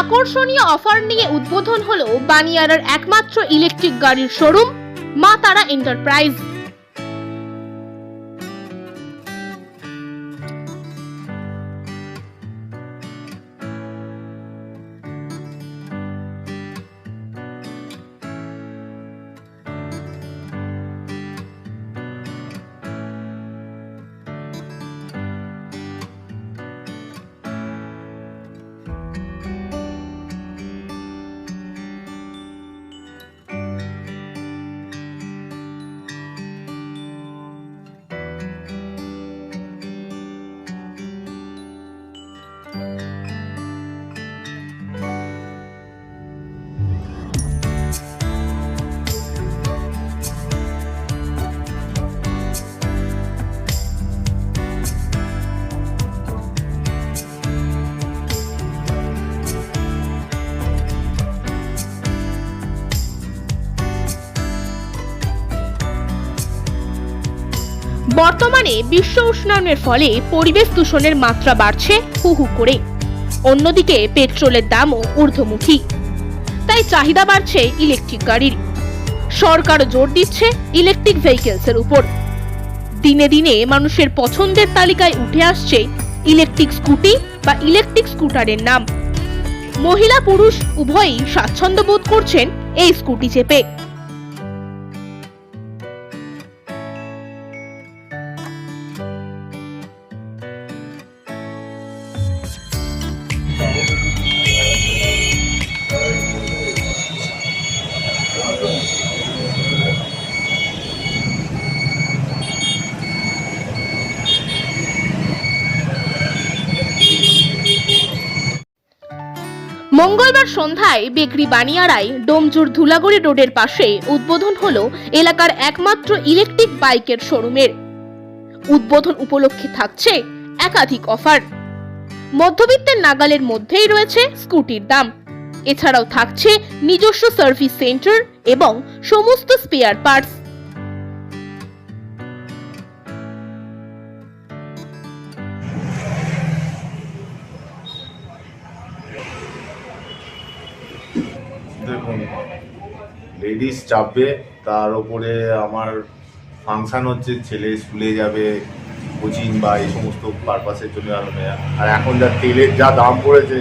আকর্ষণীয় অফার নিয়ে উদ্বোধন হলো বানিয়ারার একমাত্র ইলেকট্রিক গাড়ির শোরুম মা তারা এন্টারপ্রাইজ। বর্তমানে বিশ্ব উষ্ণায়নের ফলে পরিবেশ দূষণের মাত্রা বাড়ছে হু হু করে। অন্যদিকে পেট্রোলের দামও ঊর্ধ্বমুখী। তাই চাহিদা বাড়ছে ইলেকট্রিক গাড়ির। সরকার জোর দিচ্ছে ইলেকট্রিক ভেহিকেলসের উপর। দিনে দিনে মানুষের পছন্দের তালিকায় উঠে আসছে ইলেকট্রিক স্কুটি বা ইলেকট্রিক স্কুটারের নাম। মহিলা পুরুষ উভয়ই স্বাচ্ছন্দ্য বোধ করছেন এই স্কুটি চেপে। মঙ্গলবার সন্ধ্যায় বেকরি বানিয়ারায় ডোমজুর ধুলাগড়ি রোডের পাশে উদ্বোধন হল এলাকার একমাত্র ইলেকট্রিক বাইকের শোরুমের। উদ্বোধন উপলক্ষে থাকছে একাধিক অফার। মধ্যবিত্তের নাগালের মধ্যেই রয়েছে স্কুটির দাম। এছাড়াও থাকছে নিজস্ব সার্ভিস সেন্টার এবং সমস্ত স্পেয়ার পার্টস। লেডিস চাপবে, তার উপরে আমার ফাংশন হচ্ছে ছেলে স্কুলে যাবে কোচিং বা এই সমস্ত পারপাসের জন্য আরও নেয়া আর এখন যা তেলের যা দাম পড়েছে,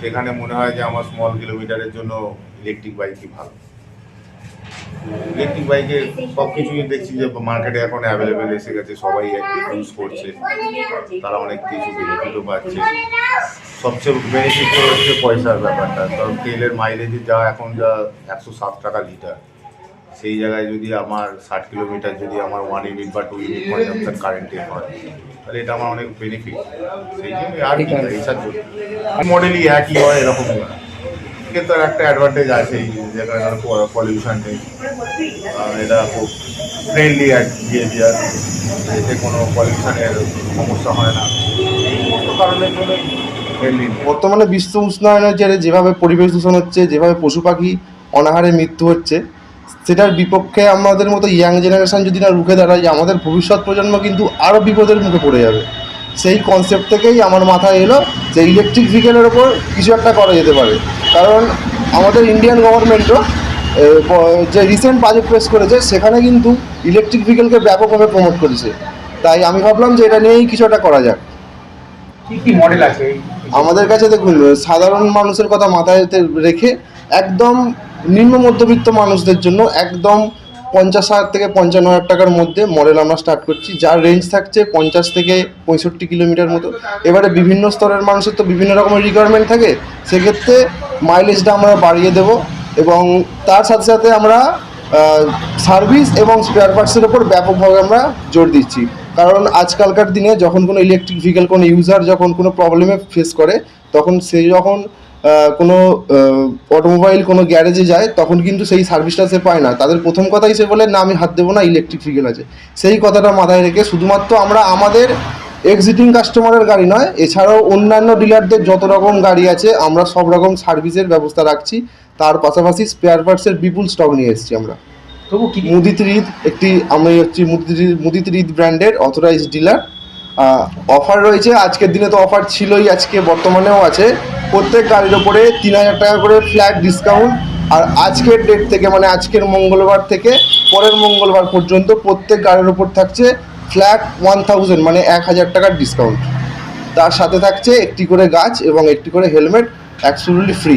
সেখানে মনে হয় যে আমার স্মল কিলোমিটারের জন্য ইলেকট্রিক বাইকই ভালো। ইলেকট্রিক বাইকে সব কিছুই দেখছি যে মার্কেটে এখন অ্যাভেলেবেল এসে গেছে, সবাই ইউজ করছে। তারা অনেক কিছু বেনিফিটও পাচ্ছে। সবচেয়ে বেনিফিট হচ্ছে পয়সার ব্যাপারটা। কারণ তেলের মাইলেজে যা এখন যা একশো সাত টাকা লিটার সেই জায়গায় যদি আমার ষাট কিলোমিটার যদি আমার ওয়ান ইউনিট বা টু ইউনিট কনজাম্পশন কারেন্টে হয় তাহলে এটা আমার অনেক বেনিফিট সেই জন্য আর কি জন্য মডেলই একই হয় এরকমই হয় কিন্তু একটা অ্যাডভান্টেজ আছে যেখানে পলিউশন নেই। আর এটা খুব ফ্রেন্ডলি বিহেভিয়ার এতে কোনো পলিউশনের সমস্যা হয় না। এই সমস্ত কারণের জন্য বর্তমানে বিশ্ব উষ্ণায়নের জেরে যেভাবে পরিবেশ দূষণ হচ্ছে, যেভাবে পশু পাখি অনাহারে মৃত্যু হচ্ছে, সেটার বিপক্ষে আমাদের মতো ইয়াং জেনারেশন যদি না রুখে দাঁড়ায়, আমাদের ভবিষ্যৎ প্রজন্ম কিন্তু আরও বিপদের মুখে পড়ে যাবে। সেই কনসেপ্ট থেকেই আমার মাথায় এলো যে ইলেকট্রিক ভেহিকেলের ওপর কিছু একটা করা যেতে পারে। কারণ আমাদের ইন্ডিয়ান গভর্নমেন্টও যে রিসেন্ট বাজেট পেশ করেছে, সেখানে কিন্তু ইলেকট্রিক ভেহিকেলকে ব্যাপকভাবে প্রমোট করেছে। তাই আমি ভাবলাম যে এটা নিয়েই কিছু একটা করা যাক। মডেল আছে আমাদের কাছে দেখুন, সাধারণ মানুষের কথা মাথায় রেখে একদম নিম্ন মধ্যবিত্ত মানুষদের জন্য একদম পঞ্চাশ হাজার থেকে পঞ্চান্ন হাজার টাকার মধ্যে মডেল আমরা স্টার্ট করছি, যার রেঞ্জ থাকছে পঞ্চাশ থেকে পঁয়ষট্টি কিলোমিটার মতো। এবারে বিভিন্ন স্তরের মানুষের তো বিভিন্ন রকমের রিকোয়ারমেন্ট থাকে, সেক্ষেত্রে মাইলেজটা আমরা বাড়িয়ে দেব এবং তার সাথে সাথে আমরা সার্ভিস এবং স্পেয়ার পার্টসের ওপর ব্যাপকভাবে আমরা জোর দিচ্ছি। কারণ আজকালকার দিনে যখন কোনো ইলেকট্রিক ভেহিকেল কোনো ইউজার যখন কোনো প্রবলেমে ফেস করে, তখন সে যখন কোনো অটোমোবাইল কোনো গ্যারেজে যায়, তখন কিন্তু সেই সার্ভিসটা সে পায় না। তাদের প্রথম কথাই সে বলে, না, আমি হাত দেবো না ইলেকট্রিক ভেহিকেল আছে। সেই কথাটা মাথায় রেখে শুধুমাত্র আমরা আমাদের এক্সিটিং কাস্টমারের গাড়ি নয়, এছাড়াও অন্যান্য ডিলারদের যত রকম গাড়ি আছে, আমরা সব রকম সার্ভিসের ব্যবস্থা রাখছি। তার পাশাপাশি স্পেয়ার পার্টসের বিপুল স্টক নিয়ে এসেছি আমরা। তবু কি মুদিত রিদ একটি আমি হচ্ছি মুদিত রিদ ব্র্যান্ডের অথরাইজড ডিলার অফার রয়েছে, আজকের দিনে তো অফার ছিলই, আজকে বর্তমানেও আছে। প্রত্যেক গাড়ির ওপরে তিন হাজার টাকা করে ফ্ল্যাট ডিসকাউন্ট আর আজকের ডেট থেকে মানে আজকের মঙ্গলবার থেকে, পরের মঙ্গলবার পর্যন্ত প্রত্যেক গাড়ির ওপর থাকছে ফ্ল্যাট ওয়ান থাউজেন্ড মানে এক হাজার টাকার ডিসকাউন্ট তার সাথে থাকছে একটি করে গাছ এবং একটি করে হেলমেট অ্যাবসুলুটলি ফ্রি